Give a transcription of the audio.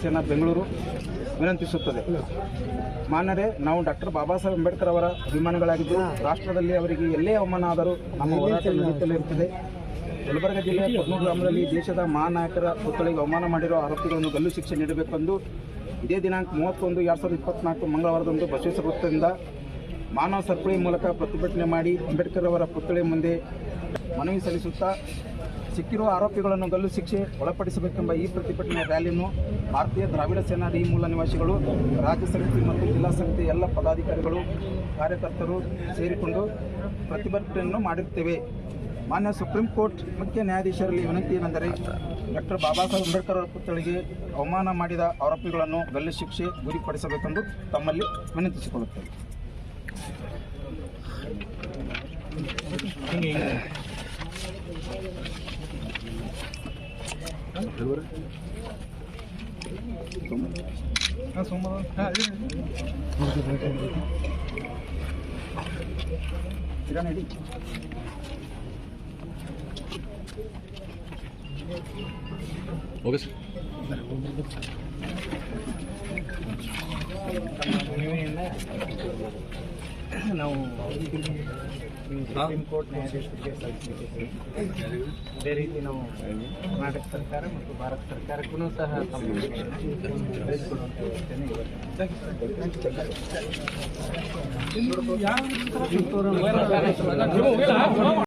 ಸೇನಾ ಬೆಂಗಳೂರು ವಿನಂತಿಸುತ್ತದೆ. ಮಾನ್ಯರೇ, ನಾವು ಡಾಕ್ಟರ್ ಬಾಬಾ ಸಾಹೇಬ್ ಅಂಬೇಡ್ಕರ್ ಅವರ ಅಭಿಮಾನಿಗಳಾಗಿದ್ದು, ರಾಷ್ಟ್ರದಲ್ಲಿ ಅವರಿಗೆ ಎಲ್ಲೇ ಅವಮಾನ ಆದರೂ ನಮ್ಮ ಹೋರಾಟ ನಡೆಯುತ್ತಲೇ ಇರುತ್ತದೆ ಯಲಬುರ್ಗಾ ಜಿಲ್ಲೆಯ ಕೊರ್ನೂರು ಗ್ರಾಮದಲ್ಲಿ ದೇಶದ ಮಹಾನಾಯಕರ ಪುತ್ಥಳಿಗೆ ಅವಮಾನ ಮಾಡಿರುವ ಆರೋಪಿಗಳನ್ನು ಗಲ್ಲು ಶಿಕ್ಷೆ ನೀಡಬೇಕೆಂದು ಇದೇ ದಿನಾಂಕ ಮೂವತ್ತೊಂದು, ಎರಡು ಸಾವಿರದ ಇಪ್ಪತ್ನಾಲ್ಕು ಮಂಗಳವಾರದಂದು ಬಸವೇಶ್ವರ ವೃತ್ತದಿಂದ ಮಾನವ ಸರಪಳಿ ಮೂಲಕ ಪ್ರತಿಭಟನೆ ಮಾಡಿ ಅಂಬೇಡ್ಕರ್ ಅವರ ಪುತ್ಥಳಿ ಮುಂದೆ ಮನವಿ ಸಲ್ಲಿಸುತ್ತಾ ಸಿಕ್ಕಿರುವ ಆರೋಪಿಗಳನ್ನು ಗಲ್ಲು ಶಿಕ್ಷೆ ಒಳಪಡಿಸಬೇಕೆಂಬ ಈ ಪ್ರತಿಭಟನೆ ರ್ಯಾಲಿಯನ್ನು ಭಾರತೀಯ ದ್ರಾವಿಡ ಸೇನಾ ಡಿ ಮೂಲ ನಿವಾಸಿಗಳು, ರಾಜ್ಯ ಸಮಿತಿ ಮತ್ತು ಜಿಲ್ಲಾ ಸಮಿತಿ ಎಲ್ಲ ಪದಾಧಿಕಾರಿಗಳು, ಕಾರ್ಯಕರ್ತರು ಸೇರಿಕೊಂಡು ಪ್ರತಿಭಟನೆಯನ್ನು ಮಾಡಿರುತ್ತೇವೆ. ಮಾನ್ಯ ಸುಪ್ರೀಂ ಕೋರ್ಟ್ ಮುಖ್ಯ ನ್ಯಾಯಾಧೀಶರಲ್ಲಿ ವಿನಂತಿ ಏನೆಂದರೆ, ಡಾಕ್ಟರ್ ಬಾಬಾ ಸಾಹೇಬ್ ಅಂಬೇಡ್ಕರ್ ಅವರ ಪುತ್ಥಳಿಗೆ ಅವಮಾನ ಮಾಡಿದ ಆರೋಪಿಗಳನ್ನು ಗಲ್ಲು ಶಿಕ್ಷೆ ಗುರಿಪಡಿಸಬೇಕೆಂದು ತಮ್ಮಲ್ಲಿ ವಿನಂತಿಸಿಕೊಳ್ಳುತ್ತೇವೆ. Agora. Toma. Ah, toma lá. Ah, eu. Tira nele. Ogas. Ogas. ನೀವು ಸುಪ್ರೀಂ ಕೋರ್ಟ್ ನ್ಯಾಯಾಧೀಶರಿಗೆ ಸಲ್ಲಿಸಲಿಕ್ಕೆ ಅದೇ ರೀತಿ ನಾವು ಕರ್ನಾಟಕ ಸರ್ಕಾರ ಮತ್ತು ಭಾರತ ಸರ್ಕಾರಕ್ಕೂ ಸಹ ತಮ್ಮ ಯೋಚನೆ.